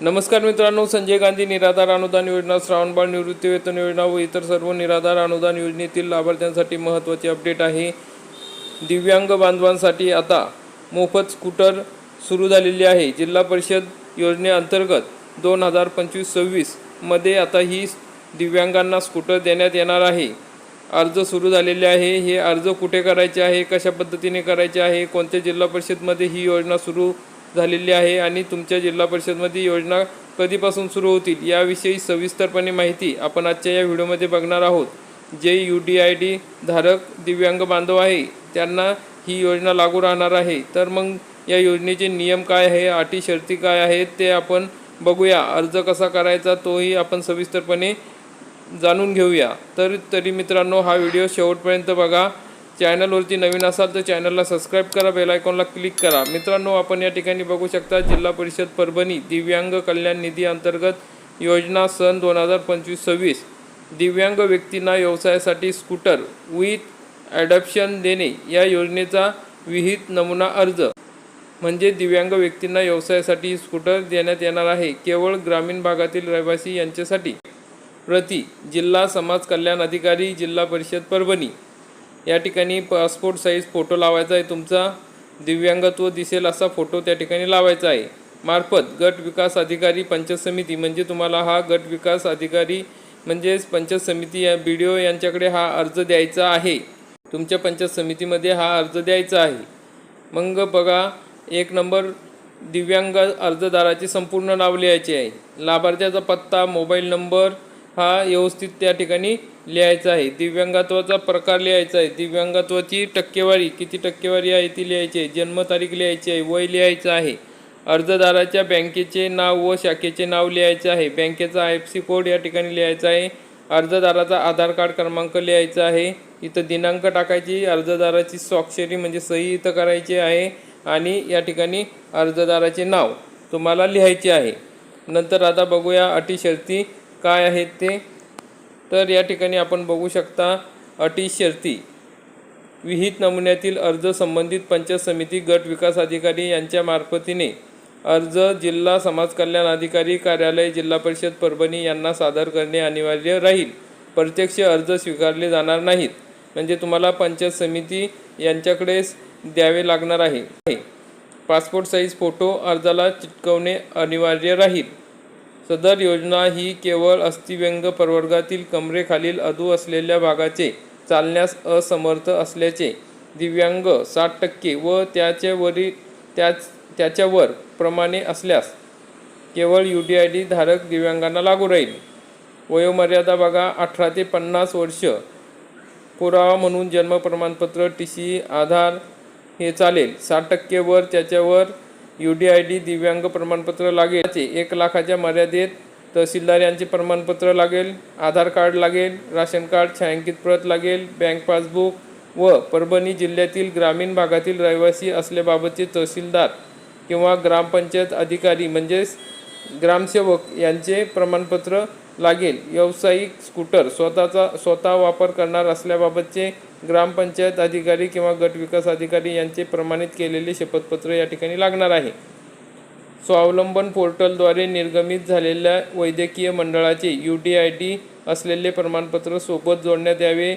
नमस्कार मित्रांनो संजय गांधी निराधार अनुदान योजना श्रावणबाळ निवृत्ती वेतन योजना व इतर सर्व निराधार अनुदान योजनेतील लाभार्थ्यांसाठी महत्त्वाचे अपडेट आहे. दिव्यांग बांधवांसाठी आता मोफत स्कूटर सुरू झालेली आहे. जिल्हा परिषद योजनेअंतर्गत दोन हजार पंचवीस सव्वीसमध्ये आता ही दिव्यांगांना स्कूटर देण्यात येणार आहे. अर्ज सुरू झालेले आहे. हे अर्ज कुठे करायचे आहे? कशा पद्धतीने करायचे आहे? कोणत्या जिल्हा परिषदमध्ये ही योजना सुरू झालेली आहे आणि तुमच्या जिल्हा परिषदमध्ये योजना कधीपासून सुरू होतील याविषयी सविस्तरपणे माहिती आपण आजच्या या व्हिडिओमध्ये बघणार आहोत. जे यू डी आय डी धारक दिव्यांग बांधव आहे त्यांना ही योजना लागू राहणार आहे. तर मग या योजनेचे नियम काय आहे अटी शर्ती काय आहेत ते आपण बघूया. अर्ज कसा करायचा तोही आपण सविस्तरपणे जाणून घेऊया. तर तरी मित्रांनो हा व्हिडिओ शेवटपर्यंत बघा. चॅनलवरती नवीन असाल तर चॅनलला सबस्क्राईब करा बेलायकॉनला क्लिक करा. मित्रांनो आपण या ठिकाणी बघू शकता जिल्हा परिषद परभणी दिव्यांग कल्याण निधी अंतर्गत योजना सन दोन हजार पंचवीस सव्वीस. दिव्यांग व्यक्तींना व्यवसायासाठी स्कूटर विथ ॲडॉप्शन देणे या योजनेचा विहित नमुना अर्ज. म्हणजे दिव्यांग व्यक्तींना व्यवसायासाठी स्कूटर देण्यात येणार आहे केवळ ग्रामीण भागातील रहिवासी यांच्यासाठी. प्रति जिल्हा समाज कल्याण अधिकारी जिल्हा परिषद परभणी. या ठिकाणी पासपोर्ट साईज फोटो लावायचा आहे. तुमचा दिव्यांगत्व दिसेल असा फोटो त्या ठिकाणी लावायचा आहे. मार्फत गट विकास अधिकारी पंचायत समिती म्हणजे तुम्हाला हा गट विकास अधिकारी म्हणजेच पंचायत समिती या बी डी ओ यांच्याकडे हा अर्ज द्यायचा आहे. तुमच्या पंचायत समितीमध्ये हा अर्ज द्यायचा आहे. मग बघा एक नंबर दिव्यांग अर्जदाराचे संपूर्ण नाव लिहायचे आहे. लाभार्थ्याचा पत्ता मोबाईल नंबर हा व्यवस्थित त्या ठिकाणी लिहायचा आहे. दिव्यांगत्वाचा प्रकार लिहायचा आहे. दिव्यांगत्वाची टक्केवारी किती टक्केवारी आहे ती लिहायची आहे. जन्मतारीख लिहायची आहे. वय लिहायचं आहे. अर्जदाराच्या बँकेचे नाव व शाखेचे नाव लिहायचे आहे. बँकेचा आय एफ सी कोड या ठिकाणी लिहायचा आहे. अर्जदाराचा आधार कार्ड क्रमांक लिहायचा आहे. इथं दिनांक टाकायची. अर्जदाराची स्वाक्षरी म्हणजे सही इथं करायची आहे आणि या ठिकाणी अर्जदाराचे नाव तुम्हाला लिहायचे आहे. नंतर आता बघूया अटी शर्ती काय आहेत ते? तर या ठिकाणी आपण बघू शकता अटी शर्ती. विहित नमुन्यातील अर्ज संबंधित पंचायत समिती गट विकास अधिकारी यांच्या मार्फतीने अर्ज जिल्हा समाज कल्याण अधिकारी कार्यालय जिल्हा परिषद परभणी यांना सादर करणे अनिवार्य राहील. प्रत्यक्ष अर्ज स्वीकारले जाणार नाहीत. म्हणजे तुम्हाला पंचायत समिती यांच्याकडेच द्यावे लागणार आहे. पासपोर्ट साईज फोटो अर्जाला चिटकवणे अनिवार्य राहील. सदर योजना ही केवळ अस्थिव्यंग प्रवर्गातील कमरेखालील अधू असलेल्या भागाचे चालण्यास असमर्थ असल्याचे दिव्यांग साठ टक्के व त्याच्यावरील त्याच त्याच्यावर प्रमाणे असल्यास केवळ यू डी आय डी धारक दिव्यांगांना लागू राहील. वयोमर्यादा बघा अठरा ते पन्नास वर्ष. पुरावा म्हणून जन्म प्रमाणपत्र टी सी आधार हे चालेल. साठ टक्के वर त्याच्यावर यू डी आय डी दिव्यांग प्रमाणपत्र लागेल. एक लाखाच्या मर्यादेत तहसीलदार यांचे प्रमाणपत्र लागेल आधार कार्ड लागेल राशन कार्ड छायांकित प्रत लागेल बँक पासबुक व परभणी जिल्ह्यातील ग्रामीण भागातील रहिवासी असल्याबाबतचे तहसीलदार किंवा ग्रामपंचायत अधिकारी म्हणजेच ग्रामसेवक यांचे प्रमाणपत्र लागेल. व्यावसायिक स्कूटर स्वतःचा स्वतः वापर करणार असल्याबाबतचे ग्रामपंचायत अधिकारी किंवा गट विकास अधिकारी यांचे प्रमाणित केलेले शपथपत्र या ठिकाणी लागणार आहे. स्वावलंबन पोर्टलद्वारे निर्गमित झालेल्या वैद्यकीय मंडळाचे यू डी आय डी असलेले प्रमाणपत्र सोबत जोडण्यात यावे.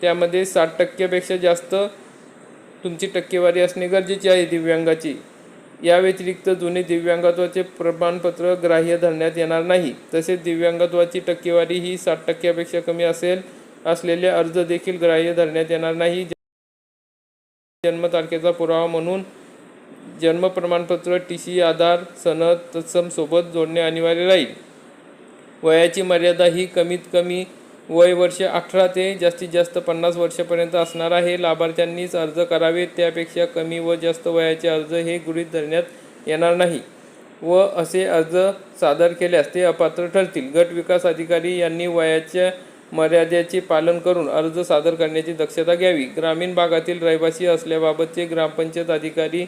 त्यामध्ये साठ टक्क्यापेक्षा जास्त तुमची टक्केवारी असणे गरजेचे आहे दिव्यांगाची. या व्यतिरिक्त जुने दिव्यांगत्वाचे प्रमाणपत्र ग्राह्य धरण्यात येणार नाही. तसेच दिव्यांगत्वाची टक्केवारी ही साठ टक्क्यापेक्षा कमी असेल असलेले अर्ज देखील ग्राह्य धरण्यात येणार नाही. जन्मतारखेचा पुरावा म्हणून जन्म प्रमाणपत्र टी सी आधार सनद तत्सम सोबत जोडणे अनिवार्य राहील. वयाची मर्यादा ही कमीत कमी वय वर्ष अठरा ते जास्तीत जास्त पन्नास वर्षापर्यंत असणार आहे. लाभार्थ्यांनीच अर्ज करावे त्यापेक्षा कमी व जास्त वयाचे अर्ज हे गृहीत धरण्यात येणार नाही व असे अर्ज सादर केल्यास ते अपात्र ठरतील. गट विकास अधिकारी यांनी वयाच्या मर्यादेचे पालन करून अर्ज सादर करण्याची दक्षता घ्यावी. ग्रामीण भागातील रहिवासी असल्याबाबतचे ग्रामपंचायत अधिकारी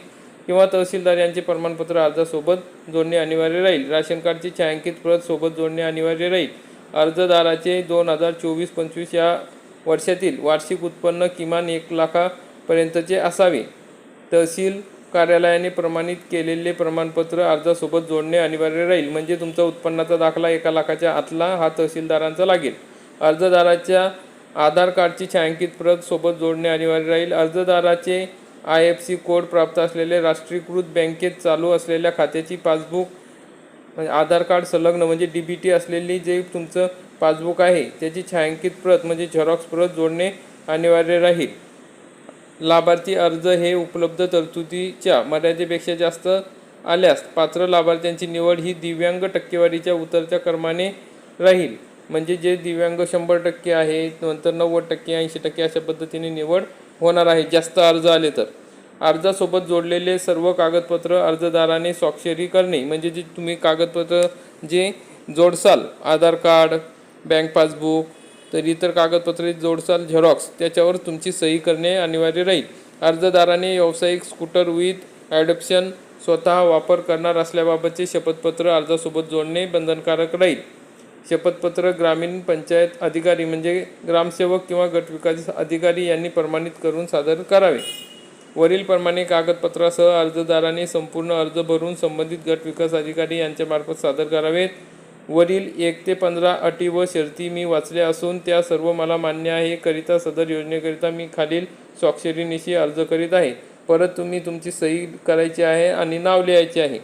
किंवा तहसीलदार यांचे प्रमाणपत्र अर्जासोबत जोडणे अनिवार्य राहील. राशन कार्डची छायांकित प्रत सोबत जोडणे अनिवार्य राहील. अर्जदाराचे दोन हजार चोवीस पंचवीस या वर्षातील वार्षिक उत्पन्न किमान एक लाखापर्यंतचे असावे. तहसील कार्यालयाने प्रमाणित केलेले प्रमाणपत्र अर्जासोबत जोडणे अनिवार्य राहील. म्हणजे तुमचा उत्पन्नाचा दाखला एका लाखाच्या आतला हा तहसीलदारांचा लागेल. अर्जदाराच्या आधार कार्डची छायांकित प्रत सोबत जोडणे अनिवार्य राहील. अर्जदाराचे आय एफ सी कोड प्राप्त असलेले राष्ट्रीयकृत बँकेत चालू असलेल्या खात्याची पासबुक म्हणजे आधार कार्ड संलग्न म्हणजे डी बी टी असलेली जे तुमचं पासबुक आहे त्याची छायांकित प्रत म्हणजे झेरॉक्स प्रत जोडणे अनिवार्य राहील. लाभार्थी अर्ज हे उपलब्ध तरतुदीच्या मर्यादेपेक्षा जास्त आल्यास पात्र लाभार्थ्यांची निवड ही दिव्यांग टक्केवारीच्या उतरत्या क्रमाने राहील. म्हणजे जे दिव्यांग शंभर टक्के आहे नंतर नव्वद टक्के ऐंशी टक्के अशा पद्धतीने निवड होणार आहे. जास्त अर्ज आले तर. अर्जासोबत जोडलेले सर्व कागदपत्र अर्जदाराने स्वाक्षरी करणे. म्हणजे जे तुम्ही कागदपत्र जे जोडसाल आधार कार्ड बँक पासबुक तर इतर कागदपत्रे जोडसाल झेरॉक्स त्याच्यावर तुमची सही करणे अनिवार्य राहील. अर्जदाराने व्यावसायिक स्कूटर विथ ॲडॉप्शन स्वतः वापर करणार असल्याबाबतचे शपथपत्र अर्जासोबत जोडणे बंधनकारक राहील. शपथपत्र ग्रामीण पंचायत अधिकारी म्हणजे ग्रामसेवक किंवा गटविकास अधिकारी यांनी प्रमाणित करून सादर करावे. वरीलप्रमाणे कागदपत्रासह अर्जदाराने संपूर्ण अर्ज भरून संबंधित गट विकास अधिकारी यांच्यामार्फत सादर करावेत. वरील एक ते पंधरा अटी व शर्ती मी वाचल्या असून त्या सर्व मला मान्य आहे. करिता सदर योजनेकरिता मी खालील स्वाक्षरीनिशी अर्ज करीत आहे. परत तुम्ही तुमची सही करायची आहे आणि नाव लिहायचे आहे.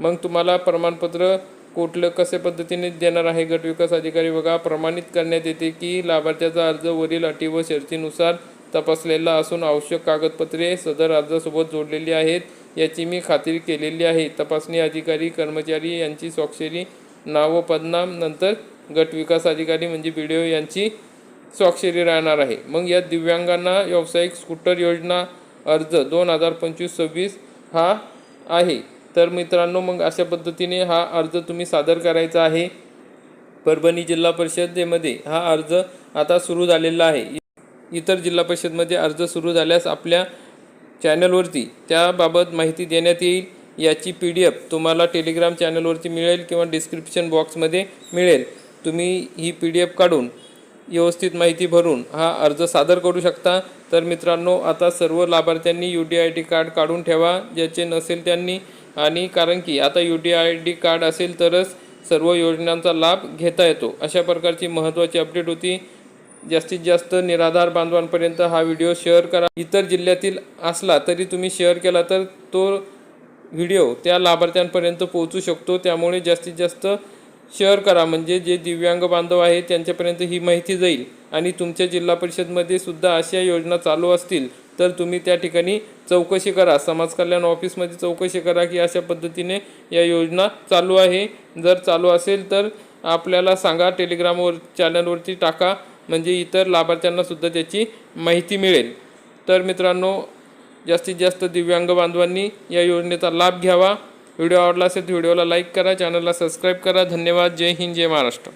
मग तुम्हाला प्रमाणपत्र कुठलं कसे पद्धतीने देणार आहे? गट विकास अधिकारी बघा प्रमाणित करण्यात येते की लाभार्थ्याचा अर्ज वरील अटी व शर्तीनुसार तपासलेला असून आवश्यक कागदपत्रे सदर अर्जासोबत जोडलेली आहेत याची मी खात्री केलेली आहे. तपासणी अधिकारी कर्मचारी यांची स्वाक्षरी नाव पदनाम नंतर गट विकास अधिकारी म्हणजे बी डी ओ यांची स्वाक्षरी राहणार आहे. मग या दिव्यांगांना व्यावसायिक स्कूटर योजना अर्ज दोन हजार पंचवीस सव्वीस हा आहे. तर मित्रांनो मग अशा पद्धतीने हा अर्ज तुम्ही सादर करायचा आहे. परभणी जिल्हा परिषदेमध्ये हा अर्ज आता सुरू झालेला आहे. इतर जिल्हा परिषदमध्ये अर्ज सुरू झाल्यास आपल्या चॅनलवरती त्याबाबत माहिती देण्यात येईल. याची पी डी एफ तुम्हाला टेलिग्राम चॅनलवरती मिळेल किंवा डिस्क्रिप्शन बॉक्समध्ये मिळेल. तुम्ही ही पी डी एफ काढून व्यवस्थित माहिती भरून हा अर्ज सादर करू शकता. तर मित्रांनो आता सर्व लाभार्थ्यांनी U D I D card काढून ठेवा. ज्याचे नसेल त्यांनी आणि कारण की आता U D I D card असेल तरच सर्व योजनांचा लाभ घेता येतो. अशा प्रकारची महत्त्वाची अपडेट होती. जास्तीत जास्त निराधार बांधवांपर्यंत हा व्हिडिओ शेअर करा. इतर जिल्ह्यातील असला तरी तुम्ही शेअर केला तर तो व्हिडिओ त्या लाभार्थ्यांपर्यंत पोहोचू शकतो. त्यामुळे जास्तीत जास्त शेअर करा. म्हणजे जे दिव्यांग बांधव आहेत त्यांच्यापर्यंत ही माहिती जाईल. आणि तुमच्या जिल्हा परिषदमध्ये सुद्धा अशा योजना चालू असतील. तर तुम्ही त्या ठिकाणी चौकशी करा. समाज कल्याण ऑफिसमध्ये चौकशी करा की अशा पद्धतीने या योजना चालू आहे. जर चालू असेल तर आपल्याला सांगा. टेलिग्रामवर चॅनलवरती टाका. म्हणजे इतर लाभार्थ्यांनासुद्धा त्याची माहिती मिळेल. तर मित्रांनो जास्तीत जास्त दिव्यांग बांधवांनी या योजनेचा लाभ घ्यावा. व्हिडिओ आवडला असेल तर व्हिडिओला लाईक करा. चॅनलला सबस्क्राईब करा. धन्यवाद. जय हिंद. जय महाराष्ट्र.